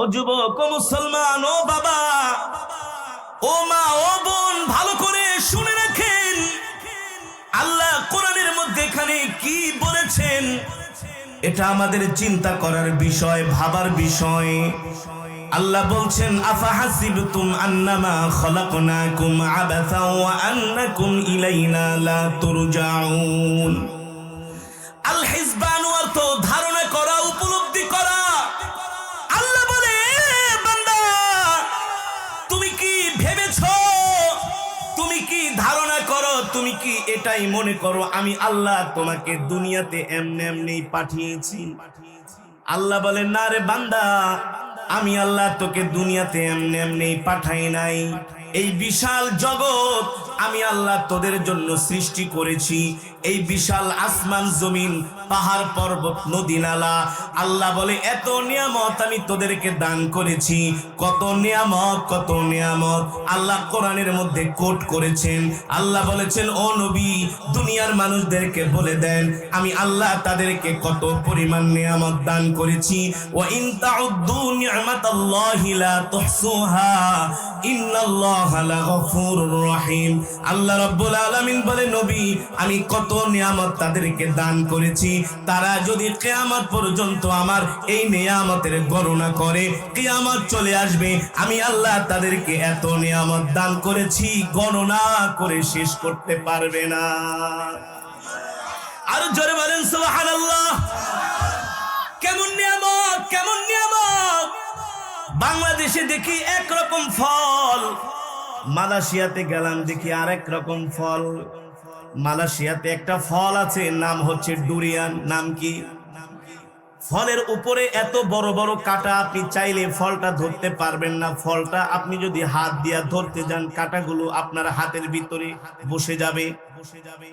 ও যুবক, ও মুসলমান, ও বাবা, ও মা, ও বোন, ভালো করে শুনে রাখেন। আল্লাহ কোরআনের মধ্যে এখানে কি বলেছেন? এটা আমাদের চিন্তা করার বিষয়, ভাবার বিষয়। আল্লাহ বলছেন আফা হাসিবতুম আন্নামা খলাকনাকুম আবাসা ওয়া আন্নাকুম ইলাইনা লা তুরজাউন। আল হিজবান অর্থ ধারণা এটাই মনে করো আমি আল্লাহ তোমাকে দুনিয়াতে এমনি এমনি পাঠিয়েছি। আল্লাহ বলে, না রে বান্দা, আমি আল্লাহ তোকে দুনিয়াতে এমনি এমনি পাঠাই নাই। এই বিশাল জগৎ আমি আল্লাহ তোদের জন্য সৃষ্টি করেছি। এই বিশাল আসমান জমিন, পাহাড় পর্বত, নদী নালা। আল্লাহ বলে, এত নিয়ামত আমি তোদেরকে দান করেছি। কত নিয়ামত কত নিয়ামত। আল্লাহ কোরআনের মধ্যে কোট করেছেন। আল্লাহ বলেছেন, ও নবী, দুনিয়ার মানুষদেরকে বলে দেন, আমি আল্লাহ তাদেরকে কত পরিমাণ নিয়ামত দান করেছি। ও ইন তাউদ্দু নি'মাতাল্লাহি লা তুহসুহা আল্লাহ রাব্বুল আলামিন বলে, নবী, আমি কত নিয়ামত তাদেরকে দান করেছি? তারা যদি কেয়ামত পর্যন্ত আমার এই নিয়ামতের গণনা করে, কেয়ামত চলে আসবে। আমি আল্লাহ তাদেরকে এত নিয়ামত দান করেছি, গণনা করে শেষ করতে পারবে না। আর জোরে বলেন, সুবহানাল্লাহ। কেমন নিয়ামত কেমন নিয়ামত? বাংলাদেশে দেখি একরকম ফল, মালয়েশিয়াতে গেলাম দেখি আরেক রকম ফল। মালয়েশিয়াতে একটা ফল আছে, নাম হচ্ছে ডুরিয়ান। নাম কি? ফলের উপরে এত বড় বড় কাটা আপনি চাইলে ফলটা ধরতে পারবেন না। ফলটা আপনি যদি হাত দিয়া ধরতে যান, কাটাগুলো আপনার হাতের ভিতরে বসে যাবে। বসে যাবে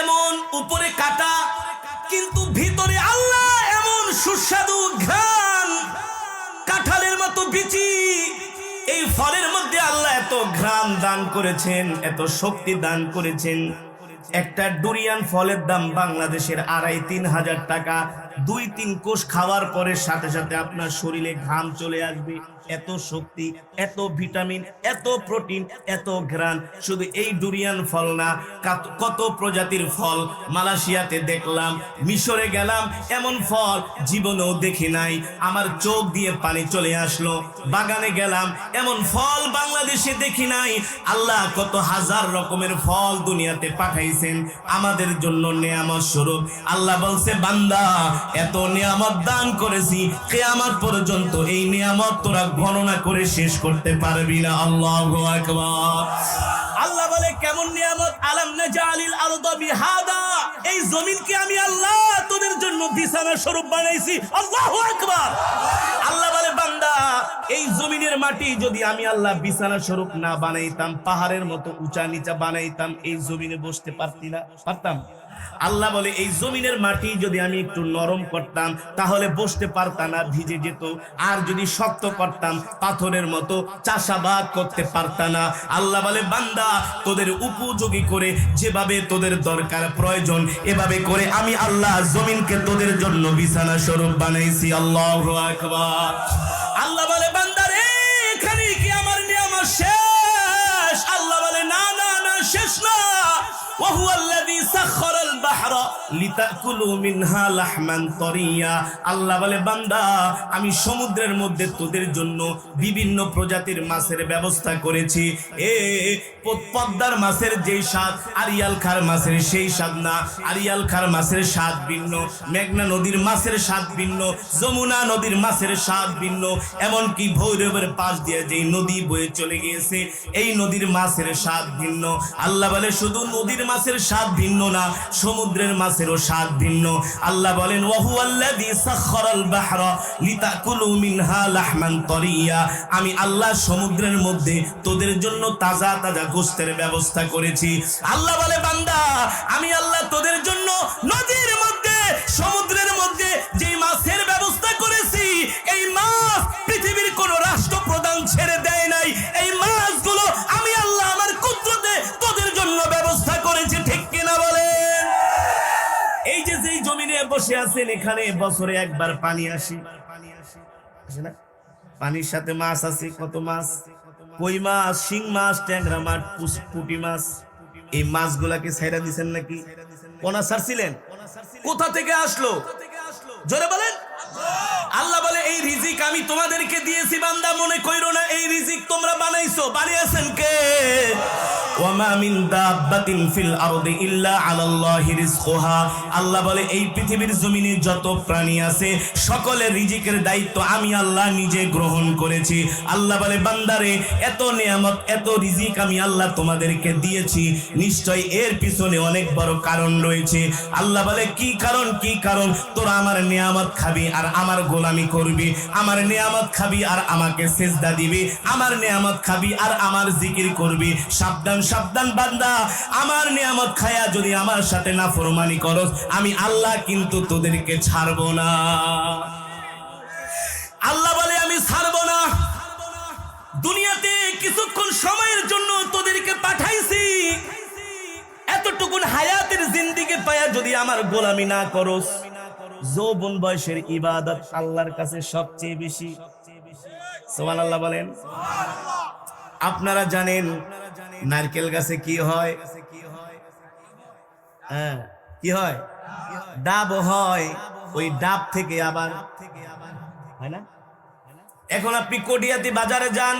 এমন উপরে কাটা, কিন্তু ভিতরে আল্লাহ এমন সুস্বাদু ঘ্রাণ। কাঁঠালের মতো বিচি, এই ফলের ঘ্রাণ দান করেছেন, এত শক্তি দান করেছেন। একটা ডুরিয়ান ফলের দাম বাংলাদেশের আড়াই তিন হাজার টাকা। দুই তিন কোষ খাওয়ার পরে সাথে সাথে আপনার শরীরে ঘাম চলে আসবে। এত শক্তি, এত ভিটামিন, এত প্রোটিন, এত ঘ্রাণ। শুধু এই ডুরিয়ান ফল না কত প্রজাতির ফল মালয়েশিয়াতে দেখলাম, মিশরে গেলাম, এমন ফল জীবনেও দেখি নাই। আমার চোখ দিয়ে পানি চলে আসলো, বাগানে গেলাম, এমন ফল বাংলাদেশে দেখি নাই। আল্লাহ কত হাজার রকমের ফল দুনিয়াতে পাঠাইছেন, আমাদের জন্য নিয়ামত স্বরূপ। আল্লাহ বলছে, বান্দা এত নিয়ামত দান করেছি, কেয়ামত পর্যন্ত এই নিয়ামত তোরা গণনা করে শেষ করতে পারবি না। আল্লাহ আল্লাহ বলে, কেমন নিয়ামত? এই জমিনকে আমি আল্লাহ তোদের জন্য বিছানা স্বরূপ বানাইছি। আল্লাহু আকবার। আল্লাহ বলে, বান্দা, এই জমিনের মাটি যদি আমি আল্লাহ বিছানা স্বরূপ না বানাইতাম, পাহাড়ের মতো উঁচা নিচা বানাইতাম, এই জমিনে বসতে পারতি না, পারতাম? আল্লাহ বলে, এই জমিনের মাটি যদি আমি একটু নরম করতাম, তাহলে বসতে পারতাম না, ভিজে যেত। আর যদি শক্ত করতাম, পাথরের মতো চাষাবাদ করতে পারতাম না। আল্লাহ বলে, বান্দা, তোদের উপযোগী করে যেভাবে তোদের দরকার প্রয়োজন, এভাবে করে আমি আল্লাহ জমিনকে তোদের জন্য বিছানা স্বরূপ বানাইছি। আল্লাহ আকবার। আল্লাহ বলে, বান্দা রে, এখানে কি আমার নিয়ম শেষ? আল্লাহ বলে, না না না, শেষ না। ওহু আল্লাহ সাক্ষর আল্লাহ বলে, বান্দা, আমি সমুদ্রের মধ্যে তোদের জন্য বিভিন্ন প্রজাতির মাছের ব্যবস্থা করেছি। এ পদ্মার মাছের স্বাদ, আরিয়াল খার মাছের সেই স্বাদ না। আরিয়াল খার মাছের স্বাদ ভিন্ন, মেঘনা নদীর মাছের স্বাদ ভিন্ন, যমুনা নদীর মাছের স্বাদ ভিন্ন। এমনকি ভৈরবের পাশ দিয়ে যেই নদী বয়ে চলে গিয়েছে, এই নদীর মাছের স্বাদ ভিন্ন। আল্লাহ বলে, শুধু নদীর মাছের স্বাদ ভিন্ন না সমুদ্র সমুদ্রের মাছেরও স্বাদ ভিন্ন। আল্লাহ বলেন ওয়াহু আল্লাযী সাখখারাল বাহরা লিতাকুলু মিনহা লাহমান তরিয়া। আমি আল্লাহ সমুদ্রের মধ্যে তোদের জন্য তাজা তাজা গোস্তের ব্যবস্থা করেছি। আল্লাহ বলে, বান্দা, আমি আল্লাহ তোদের জন্য নদীর মধ্যে, সমুদ্রের মধ্যে যেই বসে আছেন এখানে, বছরে একবার পানি আসে। আসে না? পানির সাথে মাছ আছে, কত মাছ? কই মাছ? শিং মাছ, ট্যাংরা মাছ পুঁটি মাছ। এই মাছগুলাকে ছেড়ে দিছেন নাকি? কোনা ছাড়ছিলেন কোথা থেকে আসলো? জোরে বলেন। আল্লাহ বলে, এই রিজিক আমি তোমাদেরকে দিয়েছি, বান্দা মনে কইরো না, এই রিজিক তোমরা বানাইছো। বানিয়েছেন কে? তোমাদেরকে দিয়েছি। নিশ্চয় এর পিছনে অনেক বড় কারণ রয়েছে। আল্লাহ বলে, কি কারণ কি কারণ? তোরা আমার নিয়ামত খাবি আর আমার গোলামি করবি। আমার নিয়ামত খাবি আর আমাকে সেজদা দিবি। আমার নিয়ামত খাবি আর আমার জিকির করবি। সাবধান সাবধান বান্দা। আমার নিয়ামত খায়া যদি আমার সাথে না ফরমানি করস আমি আল্লাহ কিন্তু তোদেরকে ছাড়বো না। আল্লাহ বলে, আমি ছাড়বো না। দুনিয়াতে কিছুক্ষণ সময়ের জন্য তোদেরকে পাঠাইছি। এতটুকুন হায়াতের জিন্দিগি পায়া যদি আমার গোলামি না করস যৌবন বয়সের ইবাদত আল্লাহর কাছে সবচেয়ে বেশি। সোমান আল্লাহ বলেন। আপনারা জানেন নারকেল গাছে কি হয়? হ্যাঁ কি হয়? ডাব হয়। ওই ডাব থেকে আবার হয় না? এখন আপনি কটিয়াতি বাজারে যান।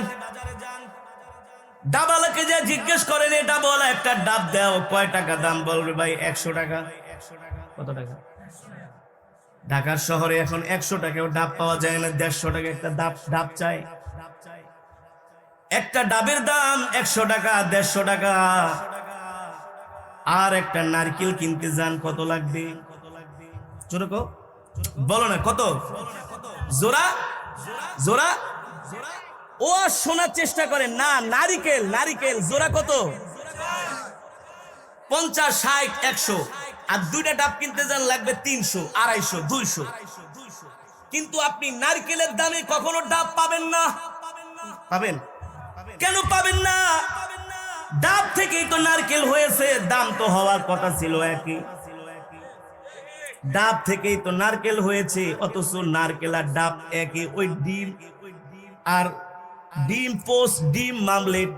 ডাবালাকে যে জিজ্ঞেস করেন এই ডাবওয়ালা একটা ডাব দাও কয় টাকা দাম? বলবে ভাই একশো টাকা। কত টাকা? ঢাকার শহরে এখন একশো টাকাও ডাব পাওয়া যায় না দেড়শো টাকা একটা ডাব ডাব চাই। একটা ডাবের দাম একশো টাকা, দেড়শো টাকা। আর একটা নারকেল কিনতে যান, কত লাগবে? বলো না, কত? জোরা জোরা ও, শোনার চেষ্টা করে না, নারিকেল নারিকেল জোরা কত? পঞ্চাশ, ষাট, একশো। আর দুইটা ডাব কিনতে যান, লাগবে তিনশো, আড়াইশো, দুইশো। কিন্তু আপনি নারকেলের দামে কখনো ডাব পাবেন না। পাবেন। কেন পাবেন না? ডাব থেকেই তো নারকেল হয়েছে, দাম তো হওয়ার কথা ছিল একই। ডাব থেকেই তো নারকেল হয়েছে, অথচ নারকেল আর ডাব একই, ওই ডিম আর ডিম পোস্ট, ডিম মামলেট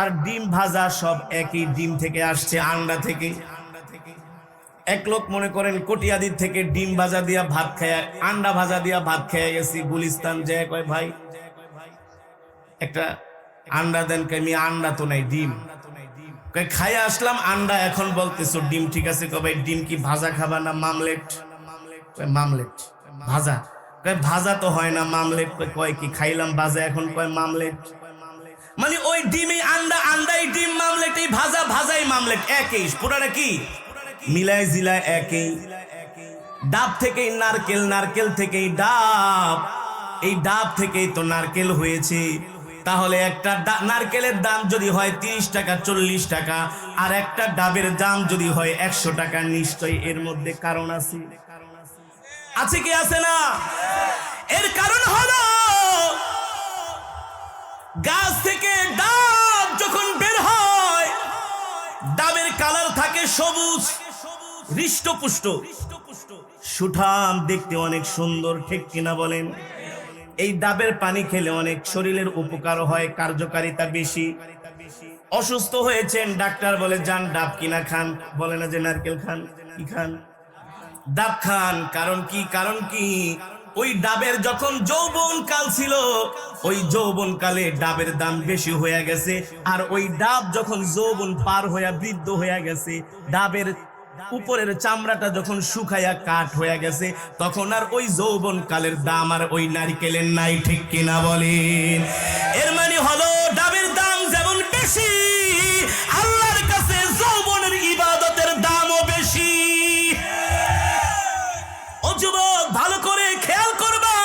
আর ডিম ভাজা সব একই, ডিম থেকে আসছে আন্ডা থেকে। এক লোক মনে করেন, কটিয়াদির থেকে ডিম ভাজা দিয়া ভাত খায়, আন্ডা ভাজা দিয়া ভাত খেয়ে গেছি গুলিস্তান, যে কয় ভাই? একটা আন্ডা দেন আমি আন্ডা তো নাই, ডিম। খাইয়ে আসলাম, আন্ডা এখন বলতেছো, ডিম ঠিক আছে? কবে ডিম কি ভাজা খাবা না মামলেট? মামলেট, ভাজা। কয়, ভাজা তো হয় না মামলেট, কয় কি, খাইলাম ভাজা এখন, কয়, মামলেট। মানে ওই ডিমে আন্ডা, আন্ডাই ডিম মামলেট এই ভাজা, ভাজাই মামলেট, একই, পুরাটা কি? মিলাই জিলায় একই। ডাব থেকেই নারকেল নারকেল থেকেই ডাব। এই ডাব থেকেই তো নারকেল হয়েছে। তাহলে একটা নারকেলের দাম যদি হয় তিরিশ টাকা, চল্লিশ টাকা, আর একটা ডাবের দাম যদি হয় একশো টাকা, নিশ্চয়ই এর মধ্যে কারণ আছে। আছে কি আছে না? এর কারণ হলো, গাছ থেকে ডাব যখন বের হয়, ডাবের কালার থাকে সবুজ, হৃষ্টপুষ্ট। সুঠাম দেখতে অনেক সুন্দর, ঠিক কিনা বলেন? এই ডাবের পানি খেলে অনেক শরীরের উপকার হয়, কার্যকারিতা বেশি। অসুস্থ হয়েছেন, ডাক্তার বলে, যান, ডাব কিনা খান। বলে না যে, নারকেল খান, কি খান? ডাব খান, কারণ কি কারণ কি? ওই ডাবের যখন যৌবন কাল ছিল, ওই যৌবন কালে ডাবের দাম বেশি হয়ে গেছে, আর ওই ডাব যখন যৌবন পার হইয়া বৃদ্ধ হয়ে গেছে, ডাবের উপরের চামড়াটা যখন শুকাইয়া কাঠ হয়ে গেছে, তখন আর ওই যৌবন কালের দাম আর ওই নারকেলের নাই, ঠিক কিনা বলেন? এর মানে হলো ডাবের দাম যেমন বেশি, আল্লাহর কাছে যৌবনের ইবাদতের দামও বেশি। ও যুবক, ভালো করে খেয়াল করবা।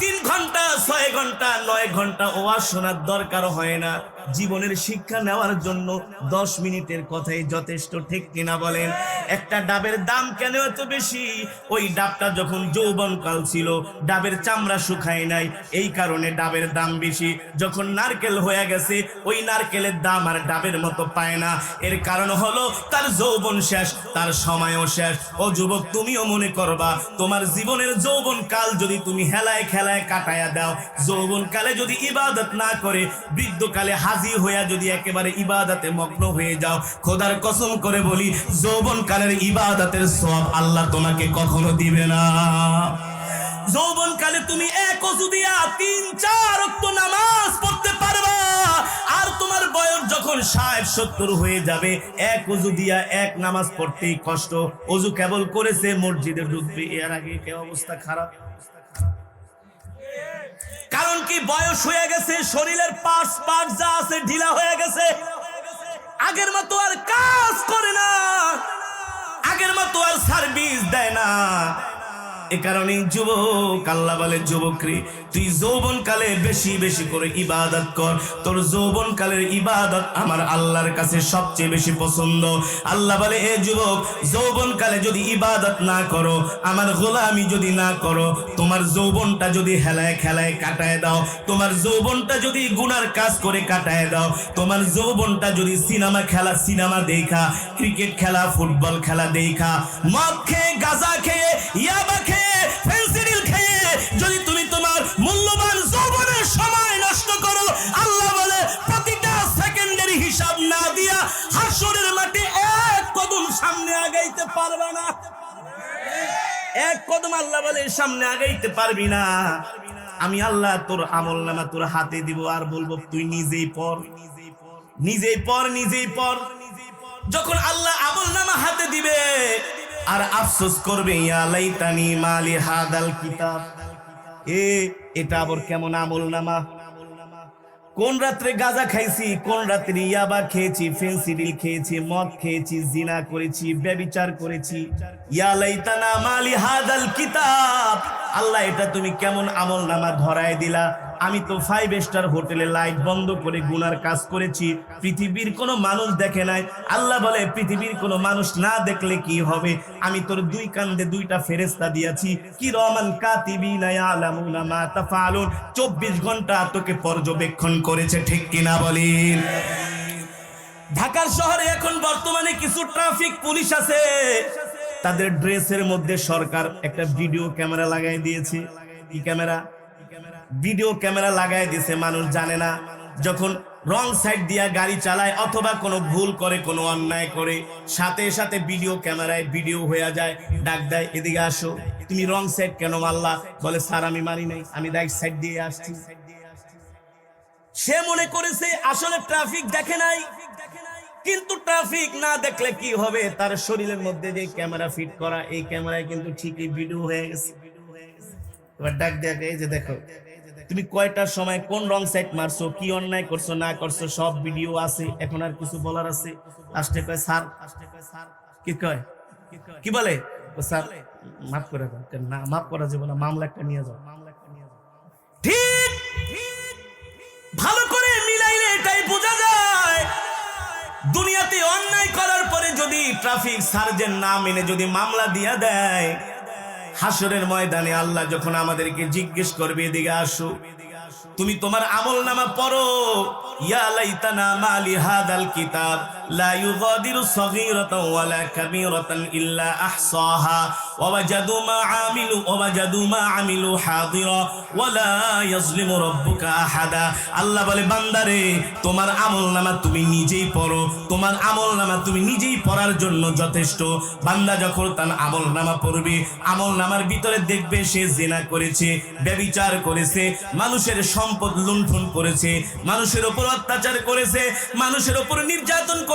তিন ঘণ্টা, ছয় ঘণ্টা, নয় ঘণ্টা ওয়াজ শোনার দরকার হয় না। জীবনের শিক্ষা নেওয়ার জন্য দশ মিনিটের কথাই যথেষ্ট, ঠিক কিনা বলেন? একটা ডাবের দাম কেন এত বেশি? ওই ডাবটা যখন যৌবনকাল ছিল, ডাবের চামড়া শুকায় নাই। এই কারণে ডাবের দাম বেশি। যখন নারকেল হয়ে গেছে, ওই নারকেলের দাম আর ডাবের মতো পায় না। এর কারণ হলো, তার যৌবন শেষ, তার সময়ও শেষ। ও যুবক, তুমিও মনে করবা, তোমার জীবনের যৌবন কাল যদি তুমি হেলায় খেলায় কাটায়া দাও যৌবন কালে যদি ইবাদত না করে, বৃদ্ধকালে হাজি হইয়া যদি একেবারে ইবাদতে মগ্ন হয়ে যাও, খোদার কসম করে বলি যৌবন কালের ইবাদতের সব আল্লাহ তোমাকে কখনো দিবে না। যৌবন কালে তুমি এক অজু দিয়া তিন, চার অক্ত নামাজ পড়তে পারবা, আর তোমার বয়স যখন ষাট, সত্তর হয়ে যাবে, এক অজু দিয়া এক নামাজ পড়তেই কষ্ট। অজু কেবল করেছে মসজিদে ঢুকবে, এর আগে কে অবস্থা খারাপ? কারণ কি বয়স হয়ে গেছে, শরীরের পার্টস পার্ট যা আছে ঢিলা হয়ে গেছে। আগের মতো আর কাজ করে না। আগের মতো আর সার্ভিস দেয় না। এ কারণে যুবক, আল্লাহ বলে যুবক রে তুই যৌবন কালে বেশি বেশি করে ইবাদত কর। তোর যৌবন কালের ইবাদত আমার আল্লাহর কাছে সবচেয়ে বেশি পছন্দ। আল্লাহ বলে, এ যুবক যৌবন কালে যদি ইবাদত না করো, আমার গোলামি যদি না করো, তোমার যৌবনটা যদি হেলায় খেলায় কাটায় দাও, তোমার যৌবনটা যদি গুনার কাজ করে কাটায় দাও, তোমার যৌবনটা যদি সিনেমা খেলা, সিনেমা দেখা, ক্রিকেট খেলা, ফুটবল খেলা দেখা, মদ খেয়ে, গাঁজা খেয়ে, ইয়াবা খেয়ে ফেন্সিডিল খেয়ে যদি তুমি তোমার মূল্যবান যৌবনের সময় নষ্ট করো, আল্লাহ বলে, প্রতিটা সেকেন্ডের হিসাব না দিয়া হাসরের মাঠে এক কদম সামনে আগাইতে পারবে না। এক কদম আল্লাহ বলে, সামনে আগাইতে পারবি না। আমি আল্লাহ তোর আমল নামা তোর হাতে দিব, আর বলব, তুই নিজেই পড়। নিজেই পড় নিজেই পড়। যখন আল্লাহ আমল নামা হাতে দিবে আর আফসোস করবে মালি হাদাল কিতাব। এ, এটা আবার কেমন আমল নামা? কোন রাত্রে গাজা খাইছি, কোন রাত্রে ইয়াবা খেয়েছি ফেন্সিডিল খেয়েছি, মদ খেয়েছি, জিনা করেছি, ব্যবিচার করেছি। কিতাব। আল্লাহ, এটা তুমি কেমন আমল নামা দিলা? আমি তো ফাইভ স্টার হোটেলে লাইট বন্ধ করে গুনার কাজ করেছি। পৃথিবীর কোনো মানুষ দেখে নাই। আল্লাহ বলে, পৃথিবীর কোনো মানুষ না দেখলে কি হবে? আমি তোর দুই কান্দে দুইটা ফেরেস্তা দিয়েছি। কি মা তাফালুন। 24 ঘণ্টা তোকে পর্যবেক্ষণ করেছে, ঠিক কিনা বলেন? ঢাকার শহরে এখন বর্তমানে কিছু ট্রাফিক পুলিশ আছে। তাদের ড্রেসের মধ্যে সরকার একটা ভিডিও ক্যামেরা লাগাই দিয়েছে। কি ক্যামেরা? ভিডিও ক্যামেরা লাগাই দিয়েছে, মানুষ জানে না। যখন রং সাইড দিয়া গাড়ি চালায় অথবা কোনো ভুল করে, কোনো অন্যায় করে, সাথে সাথে ভিডিও ক্যামেরায় ভিডিও হয়ে যায়, ডাক দেয়, এদিকে আসো। তুমি রং সাইড কেন মারলা? বলে, স্যার, আমি মারি নাই, আমি রাইট সাইড দিয়ে আসছি। সে মনে করেছে, আসলে ট্রাফিক দেখে নাই। কিন্তু ট্রাফিক না দেখলে কি হবে? তার শরীরের মধ্যে যে ক্যামেরা ফিট করা, এই ক্যামেরায় কিন্তু ঠিকই ভিডিও হয়ে গেছে। এবার ডাক দেখ এই যে দেখো, তুমি কয়টার সময় কোন রং সাইড মারছো, কি অন্যায় করছ, না করছ, সব ভিডিও আছে, এখন আর কিছু বলার আছে? লাস্টে কয়, স্যার। কি কয়? কি বলে? স্যার, মাফ করে দাও। না, মাফ করা যাবে না মামলা একটা নিয়ে যাও মামলা একটা নিয়ে যাও। ঠিক, ভালো করে ট্রাফিক সার্জেন্ট না মেনে যদি মামলা দিয়া দেয় হাসরের ময়দানে আল্লাহ যখন আমাদেরকে জিজ্ঞেস করবে, এদিকে আসো। তুমি তোমার আমল নামা পড়ো, ইয়া লাইতানা মালি হাদাল কিতাব। লা ইউগাদিরু সগীরাতান ওয়ালা কাবীরাতান ইল্লা আহসাহা ওয়া ওয়াজাদু মা আমিলু ওয়া ওয়াজাদু মা আমিলু হাদিরা ওয়ালা ইয়াজলিমু আল্লাহ বলে, বান্দারে, তোমার আমল নামা তুমি নিজেই পড়ো। তোমার আমল নামা তুমি নিজেই পড়ার জন্য যথেষ্ট। বান্দা যখন তার আমল নামা পড়বে, আমল নামার ভিতরে দেখবে সে জেনা করেছে, ব্যবিচার করেছে, মানুষের সম্পদ লুণ্ঠন করেছে, মানুষের উপর অত্যাচার করেছে, মানুষের উপর নির্যাতন করেছে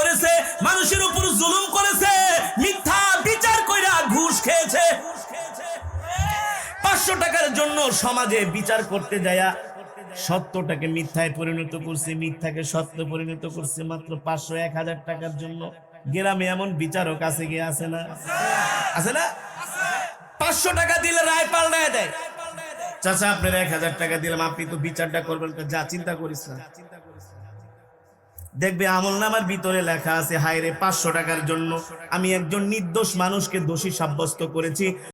মানুষের উপর জুলুম করেছে, মিথ্যা বিচার কইরা ঘুষ খেয়েছে। পাঁচশো টাকার জন্য সমাজে বিচার করতে যায়া সত্যটাকে মিথ্যায় পরিণত করছে, মিথ্যাকে সত্য পরিণত করছে, মাত্র পাঁচশো এক হাজার টাকার জন্য। গ্রামে এমন বিচারক আছে গিয়ে আছে না? আছে না? পাঁচশো টাকা দিলে রায় পাল্টায় দেয়। চাচা, আপনার এক হাজার টাকা দিলাম আপনি তো বিচারটা করবেন, যা চিন্তা করিস না। দেখবে আমল নামার ভিতরে লেখা আছে হায়রে পাঁচশো টাকার জন্য আমি একজন নির্দোষ মানুষকে দোষী সাব্যস্ত করেছি।